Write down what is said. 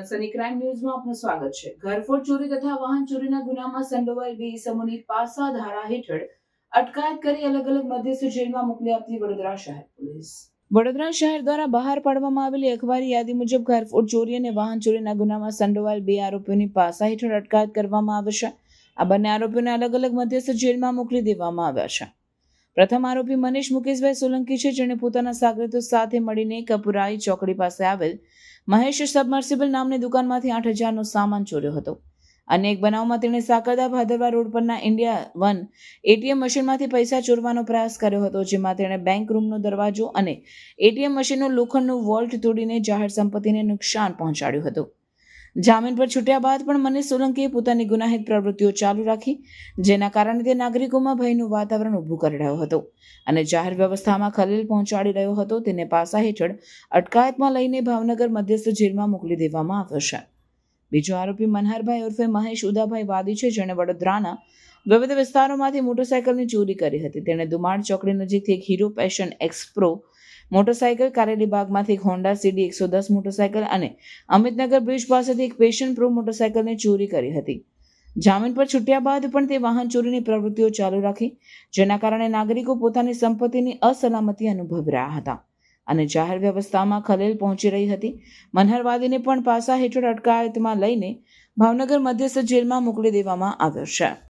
સનસની crime ન્યૂઝમાં આપનું સ્વાગત છે. ઘરફોડ ચોરી તથા વાહન ચોરીના ગુનામાં સંડોવાયેલ બે ઇસમોની પાસા ધારા હેઠળ અટકાયત કરી અલગ અલગ મધ્યસ્થ જેલમાં મોકલી આપતી વડોદરા શહેર પોલીસ. વડોદરા શહેર દ્વારા બહાર પાડવામાં આવેલી અખબારી યાદી મુજબ ઘરફોડ ચોરી અને વાહન ચોરીના ગુનામાં સંડોવાયેલ બે આરોપીઓની પાસા હેઠળ અટકાયત કરવામાં આવે છે. આ બંને આરોપીઓને અલગ અલગ મધ્યસ્થ જેલમાં મોકલી દેવામાં આવ્યા છે. પ્રથમ આરોપી મનીષ મુકેશભાઈ સોલંકી છે, જેણે પોતાના સાગરતો સાથે મળીને કપુરાઈ ચોકડી પાસે આવેલ મહેશ સબમર્સિબલ નામની દુકાનમાંથી આઠ હજારનો સામાન ચોર્યો હતો. અને એક બનાવમાં તેણે સાકરદા ભાદરવા રોડ પરના ઇન્ડિયા વન એટીએમ મશીનમાંથી પૈસા ચોરવાનો પ્રયાસ કર્યો હતો, જેમાં તેણે બેંક રૂમનો દરવાજો અને એટીએમ મશીનનું લોખંડનું વોલ્ટ તોડીને જાહેર સંપત્તિને નુકસાન પહોંચાડ્યું હતું. જામીન પર છૂટ્યા બાદ પણ મનીષ સોલંકીએ પોતાની ગુનાહિત પ્રવૃત્તિઓ ચાલુ રાખી, જેના કારણે તે નાગરિકોમાં ભયનું વાતાવરણ ઊભું કરી રહ્યો હતો અને જાહેર વ્યવસ્થામાં ખલેલ પહોંચાડી રહ્યો હતો. તેને પાસા હેઠળ અટકાયતમાં લઈને ભાવનગર મધ્યસ્થ જેલમાં મોકલી દેવામાં આવ્યો છે. બીજો આરોપી મનહરભાઈ ઉર્ફે મહેશ ઉદાભાઈ વાદી છે, જેણે વડોદરાના વિવિધ વિસ્તારોમાંથી મોટરસાયકલની ચોરી કરી હતી. તેણે દુમાડ ચોકડી નજીકથી એક Hero Passion Xpro motorcycle Kareli બાગમાંથી એક હોન્ડા સીડી એકસો દસ મોટરસાયકલ અને અમિતનગર બ્રિજ પાસેથી એક પેશન પ્રો મોટરસાયકલની ચોરી કરી હતી. જામીન પર છૂટ્યા બાદ પણ તે વાહન ચોરીની પ્રવૃત્તિઓ ચાલુ રાખી, જેના કારણે નાગરિકો પોતાની સંપત્તિની અસલામતી અનુભવી રહ્યા હતા અને જાહેર વ્યવસ્થામાં ખલેલ પહોંચી રહી હતી. મનહરવાદીને પણ પાસા હેઠળ અટકાયતમાં લઈને ભાવનગર મધ્યસ્થ જેલમાં મોકલી દેવામાં આવ્યો છે.